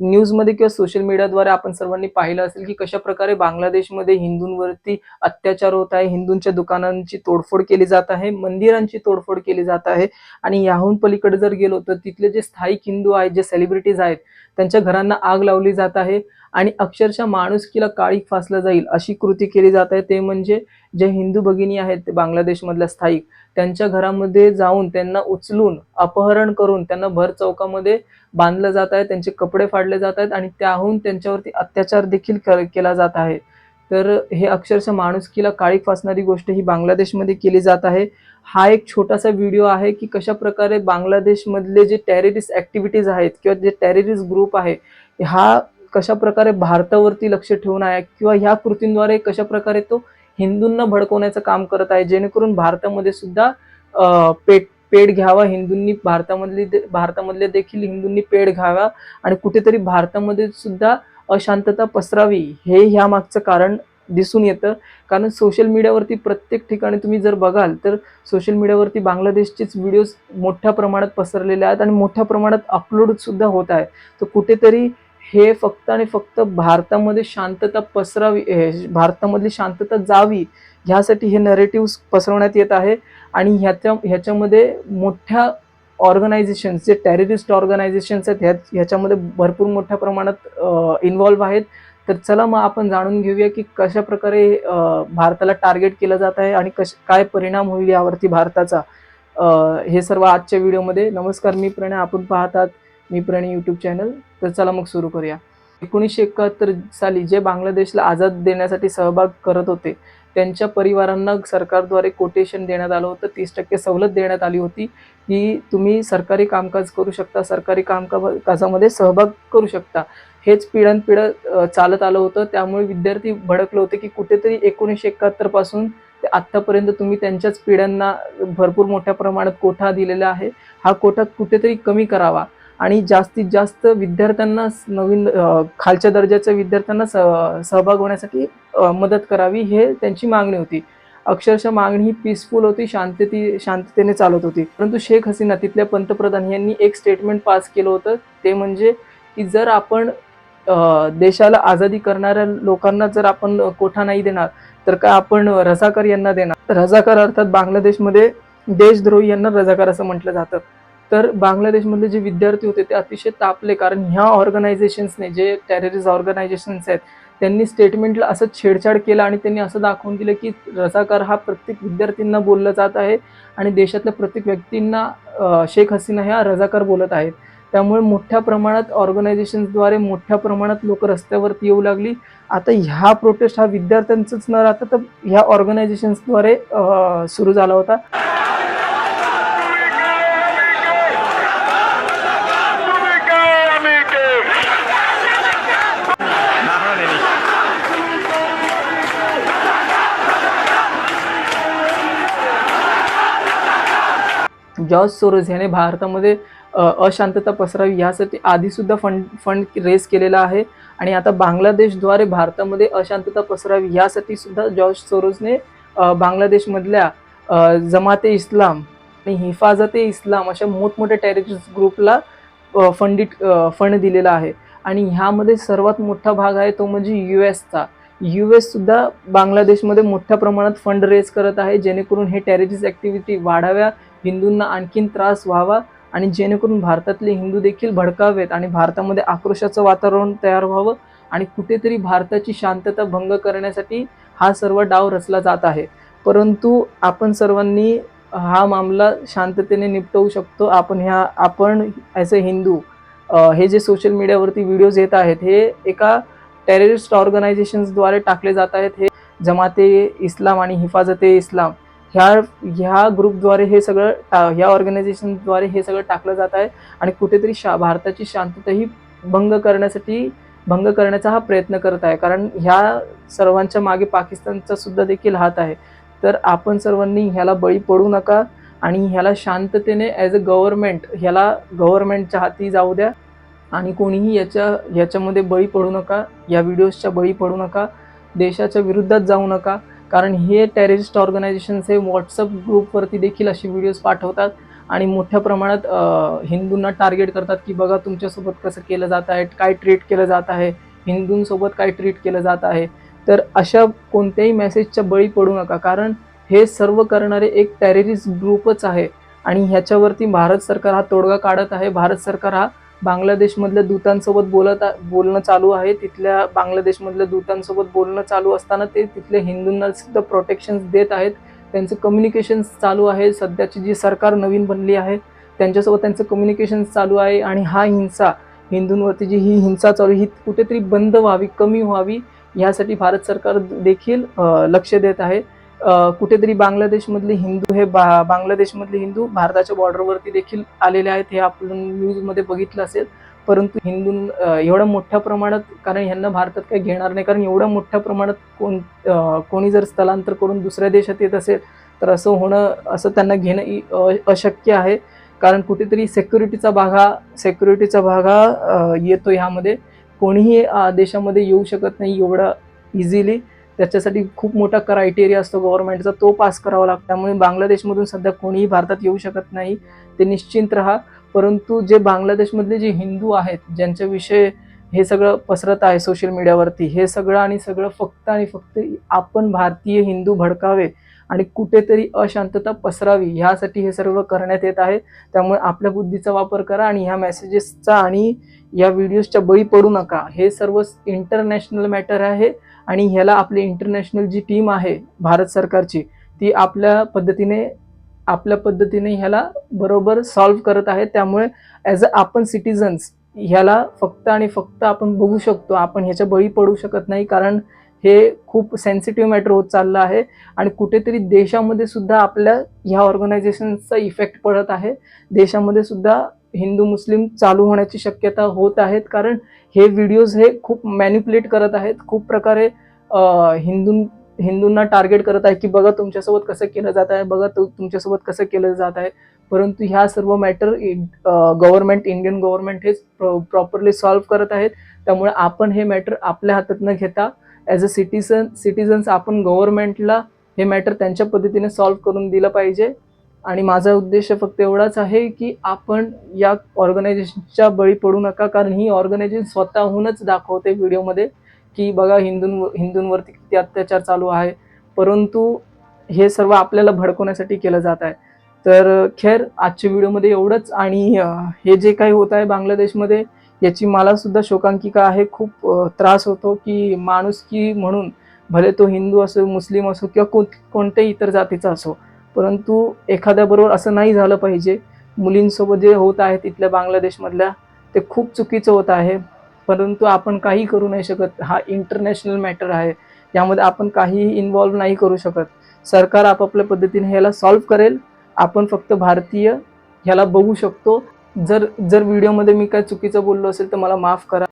न्यूजमध्ये किंवा सोशल मीडियाद्वारे आपण सर्वांनी पाहिलं असेल की कशा प्रकारे बांगलादेशमध्ये हिंदूंवरती अत्याचार होत आहे हिंदूंच्या दुकानांची तोडफोड केली जात आहे मंदिरांची तोडफोड केली जात आहे आणि याहून पलीकडे जर गेलो तर तिथले जे स्थायिक हिंदू आहेत जे सेलिब्रिटीज आहेत त्यांच्या घरांना आग लावली जात आहे. आणि अक्षरशः माणुसकीला काळीक फासलं जाईल अशी कृती केली जात आहे. ते म्हणजे जे हिंदू भगिनी आहेत बांगलादेशमधल्या स्थायिक त्यांच्या घरामध्ये जाऊन त्यांना उचलून अपहरण करून त्यांना भर चौकामध्ये बांधलं जात आहे. त्यांचे कपडे फाडले जात आहेत आणि त्याहून त्यांच्यावरती अत्याचार देखील कर- केला जात आहे. तर हे अक्षरशः माणुसकीला काळीक फासणारी गोष्ट ही बांगलादेशमध्ये केली जात आहे. हा एक छोटासा व्हिडिओ आहे की कशा प्रकारे बांगलादेशमधले जे टेररिस्ट ऍक्टिव्हिटीज आहेत किंवा जे टेररिस्ट ग्रुप आहे हा कशा प्रकारे भारतावरती लक्ष ठेवून आहे किंवा ह्या कृतींद्वारे कशा प्रकारे तो हिंदूंना भडकवण्याचं काम करत आहे? जेणेकरून भारतामध्ये सुद्धा पेट पेड घ्यावा हिंदूंनी भारतामधली दे- भारतामधले देखील हिंदूंनी पेड घ्यावा आणि कुठेतरी भारतामध्ये सुद्धा अशांतता पसरावी हे ह्या मागचं कारण दिसून येतं. कारण सोशल मीडियावरती प्रत्येक ठिकाणी तुम्ही जर बघाल तर सोशल मीडियावरती बांगलादेशचेच व्हिडिओज मोठ्या प्रमाणात पसरलेले आहेत आणि मोठ्या प्रमाणात अपलोड सुद्धा होत आहे. तर कुठेतरी हे फक्त आणि फक्त भारतामध्ये शांतता पसरावी हे भारतामधली शांतता जावी ह्यासाठी हे नरेटिव्ह पसरवण्यात येत आहे. आणि ह्याच्या ह्याच्यामध्ये मोठ्या ऑर्गनायझेशन्स जे टेररिस्ट ऑर्गनायझेशन्स आहेत ह्या ह्याच्यामध्ये भरपूर मोठ्या प्रमाणात इन्व्हॉल्व्ह आहेत. तर चला मग आपण जाणून घेऊया की कशा प्रकारे भारताला टार्गेट केलं जात आहे आणि कश काय परिणाम होईल यावरती भारताचा. हे सर्व आजच्या व्हिडिओमध्ये नमस्कार मी प्रणय. आपण पाहतात मी प्रणी यूट्यूब चॅनल तर चला मग सुरू करूया. एकोणीसशे एकाहत्तर साली जे बांगलादेशला आझाद देण्यासाठी सहभाग करत होते त्यांच्या परिवारांना सरकारद्वारे कोटेशन देण्यात आलं होतं. तीस टक्के सवलत देण्यात आली होती. की तुम्ही सरकारी कामकाज करू शकता सरकारी कामकाजामध्ये सहभाग करू शकता. हेच पिढ्यानपिढं चालत आलं होतं. त्यामुळे विद्यार्थी भडकले होते की कुठेतरी एकोणीसशे एकाहत्तरपासून ते आत्तापर्यंत तुम्ही त्यांच्याच पिढ्यांना भरपूर मोठ्या प्रमाणात कोठा दिलेला आहे. हा कोठा कुठेतरी कमी करावा. आणि जास्तीत जास्त विद्यार्थ्यांना नवीन खालच्या दर्जाच्या विद्यार्थ्यांना स- सहभाग होण्यासाठी मदत करावी हे त्यांची मागणी होती. अक्षरशः मागणी ही पीसफुल होती शांतती शांततेने चालत होती. परंतु शेख हसीना तिथल्या पंतप्रधान यांनी एक स्टेटमेंट पास केलं होतं. ते म्हणजे की जर आपण देशाला आझादी करणाऱ्या लोकांना जर आपण कोठा नाही देणार तर काय आपण रझाकार यांना देणार? रझाकार अर्थात बांगलादेशमध्ये देशद्रोही यांना रझाकार असं म्हटलं जातं. तर बांगलादेशमधले जे विद्यार्थी होते ते अतिशय तापले कारण ह्या ऑर्गनायझेशन्सने जे टेररिस्ट ऑर्गनायझेशन्स आहेत त्यांनी स्टेटमेंटला असं छेडछाड केलं आणि त्यांनी असं दाखवून दिलं की रझाकार हा प्रत्येक विद्यार्थ्यांना बोलला जात आहे आणि देशातल्या प्रत्येक व्यक्तींना शेख हसीना ह्या रजाकार बोलत आहेत. त्यामुळे मोठ्या प्रमाणात ऑर्गनायझेशन्सद्वारे मोठ्या प्रमाणात लोक रस्त्यावरती येऊ लागली. आता ह्या प्रोटेस्ट हा विद्यार्थ्यांचाच न राहता तर ह्या ऑर्गनायझेशन्सद्वारे सुरू झाला होता. जॉर्ज सोरोज याने भारतामध्ये अशांतता पसरावी यासाठी आधीसुद्धा फंड फंड रेस केलेला आहे. आणि आता बांगलादेशद्वारे भारतामध्ये अशांतता पसरावी यासाठी सुद्धा जॉर्ज सोरोजने बांगलादेशमधल्या जमाते इस्लाम आणि हिफाजते इस्लाम अशा मोठमोठ्या टेररिस्ट ग्रुपला फंडिट फंड दिलेला आहे. आणि ह्यामध्ये सर्वात मोठा भाग आहे तो म्हणजे यू एसचा. यू एससुद्धा बांगलादेशमध्ये मोठ्या प्रमाणात फंड रेस करत आहे. जेणेकरून हे टेररिस्ट ॲक्टिव्हिटी वाढाव्या हिंदूंना आणखीन त्रास व्हावा आणि जेणेकरून भारतातले हिंदू देखील भडकावेत आणि भारतामध्ये आक्रोशाचं वातावरण तयार व्हावं आणि कुठेतरी भारताची शांतता भंग करण्यासाठी हा सर्व डाव रचला जात आहे. परंतु आपण सर्वांनी हा मामला शांततेने निपटवू शकतो. आपण ह्या आपण ॲज अ हिंदू हे जे सोशल मीडियावरती व्हिडिओज येत आहेत हे एका टेररिस्ट ऑर्गनायझेशन्सद्वारे टाकले जात आहेत हे जमाते इस्लाम आणि हिफाजते इस्लाम. ह्या ह्या ग्रुपद्वारे हे सगळं टा- ह्या ऑर्गनायझेशनद्वारे हे सगळं टाकलं जात आहे आणि कुठेतरी शा भारताची शांतता ही भंग करण्यासाठी भंग करण्याचा हा प्रयत्न करत आहे. कारण ह्या सर्वांच्या मागे पाकिस्तानचा सुद्धा देखील हात आहे. तर आपण सर्वांनी ह्याला बळी पडू नका आणि ह्याला शांततेने ॲज अ गव्हर्नमेंट ह्याला गव्हर्नमेंटच्या हाती जाऊ द्या. आणि कोणीही याच्या याच्यामध्ये बळी पडू नका या व्हिडिओजच्या बळी पडू नका देशाच्या विरुद्धात जाऊ नका. कारण हे टेररिस्ट ऑर्गनायझेशन्स हे व्हॉट्सअप ग्रुपवरती देखील असे व्हिडिओज पाठवतात आणि मोठ्या प्रमाणात हिंदूंना टार्गेट करतात की बघा तुमच्यासोबत कसं केलं जात आहे काय ट्रीट केलं जात आहे हिंदूंसोबत काय ट्रीट केलं जात आहे. तर अशा कोणत्याही मेसेजच्या बळी पडू नका. कारण हे सर्व करणारे एक टेररिस्ट ग्रुपच आहे आणि ह्याच्यावरती भारत सरकार हा तोडगा काढत आहे. भारत सरकार हा बांगलादेशमधल्या दूतांसोबत बोलत बोलणं चालू आहे. तिथल्या बांगलादेशमधल्या दूतांसोबत बोलणं चालू असताना ते तिथल्या हिंदूंना सुद्धा प्रोटेक्शन देत आहेत. त्यांचं कम्युनिकेशन चालू आहे. सध्याची जी सरकार नवीन बनली आहे त्यांच्यासोबत त्यांचं कम्युनिकेशन चालू आहे आणि हा हिंसा हिंदूंवरती जी ही हिंसा चालू ही कुठेतरी बंद व्हावी कमी व्हावी यासाठी भारत सरकार देखील लक्ष देत आहे. कुठेतरी बांगलादेशमधले हिंदू हे बा बांगलादेशमधले हिंदू भारताच्या बॉर्डरवरती देखील आलेले आहेत हे आपण न्यूजमध्ये बघितलं असेल. परंतु हिंदू एवढ्या मोठ्या प्रमाणात कारण ह्यांना भारतात काही घेणार नाही कारण एवढ्या मोठ्या प्रमाणात कोण कोणी जर स्थलांतर करून दुसऱ्या देशात येत असेल तर असं होणं असं त्यांना घेणं अशक्य आहे. कारण कुठेतरी सेक्युरिटीचा भागा सेक्युरिटीचा भागा येतो ह्यामध्ये. कोणीही देशामध्ये येऊ शकत नाही एवढा इझिली त्याच्यासाठी खूप मोठा क्रायटेरिया असतो गव्हर्नमेंटचा तो पास करावा लागतो. त्यामुळे बांगलादेशमधून सध्या कोणीही भारतात येऊ शकत नाही ते निश्चिंत राहा. परंतु जे बांगलादेशमधले जे हिंदू आहेत ज्यांच्याविषयी हे सगळं पसरत आहे सोशल मीडियावरती हे सगळं आणि सगळं फक्त आणि फक्त आपण भारतीय हिंदू भडकावे आणि कुठेतरी अशांतता पसरावी ह्यासाठी हे सर्व करण्यात येत आहे. त्यामुळे आपल्या बुद्धीचा वापर करा आणि ह्या मेसेजेसचा आणि या व्हिडिओजच्या बळी पडू नका. हे सर्व इंटरनॅशनल मॅटर आहे. आणि ह्याला आपली इंटरनॅशनल जी टीम आहे भारत सरकारची ती आपल्या पद्धतीने आपल्या पद्धतीने ह्याला बरोबर सॉल्व्ह करत आहे. त्यामुळे ॲज अ आपण सिटीजन्स ह्याला फक्त आणि फक्त आपण बघू शकतो. आपण ह्याच्या बळी पडू शकत नाही कारण हे खूप सेन्सिटिव्ह मॅटर होत चाललं आहे आणि कुठेतरी देशामध्ये सुद्धा आपल्या ह्या ऑर्गनायझेशनचा इफेक्ट पडत आहे. देशामध्ये सुद्धा हिंदू मुस्लिम चालू होण्याची शक्यता होत आहेत. कारण हे व्हिडिओज हे खूप मॅन्युपुलेट करत आहेत. खूप प्रकारे हिंदू हिंदूंना टार्गेट करत आहे की बघा तुमच्यासोबत कसं केलं जात आहे बघा तुमच्यासोबत कसं केलं जात आहे. परंतु ह्या सर्व मॅटर गव्हर्नमेंट इंडियन गव्हर्नमेंट हे प्रॉपरली सॉल्व्ह करत आहेत. त्यामुळे आपण हे मॅटर आपल्या हातात न घेता. ॲज अ सिटीजन सिटीजन्स आपण गव्हर्नमेंटला हे मॅटर त्यांच्या पद्धतीने सॉल्व्ह करून दिलं पाहिजे. आणि माझा उद्देश फक्त एवढाच आहे की आपण या ऑर्गनायझेशनच्या बळी पडू नका कारण ही ऑर्गनायझेशन स्वतःहूनच दाखवते व्हिडिओमध्ये की बघा हिंदूं हिंदूंवरती किती अत्याचार चालू आहे. परंतु हे सर्व आपल्याला भडकवण्यासाठी केलं जात आहे. तर खैर आजच्या व्हिडिओमध्ये एवढंच आणि हे जे काही होत आहे बांगलादेशमध्ये याची मला सुद्धा शोकांकिका आहे. खूप त्रास होतो की माणूस की म्हणून भले तो हिंदू असो मुस्लिम असो किंवा कोण कोणत्याही इतर जातीचा असो परंतु एखाद्याबरोबर असं नाही झालं पाहिजे. मुलींसोबत जे होत आहे तिथल्या बांगलादेशमधल्या ते खूप चुकीचं होत आहे. परंतु आपण काही करू नाही शकत. हा इंटरनॅशनल मॅटर आहे. यामध्ये आपण काहीही इन्व्हॉल्व्ह नाही करू शकत. सरकार आपापल्या पद्धतीने ह्याला सॉल्व्ह करेल. आपण फक्त भारतीय ह्याला बघू शकतो. जर जर व्हिडिओमध्ये मी काय चुकीचं बोललो असेल तर मला माफ करा.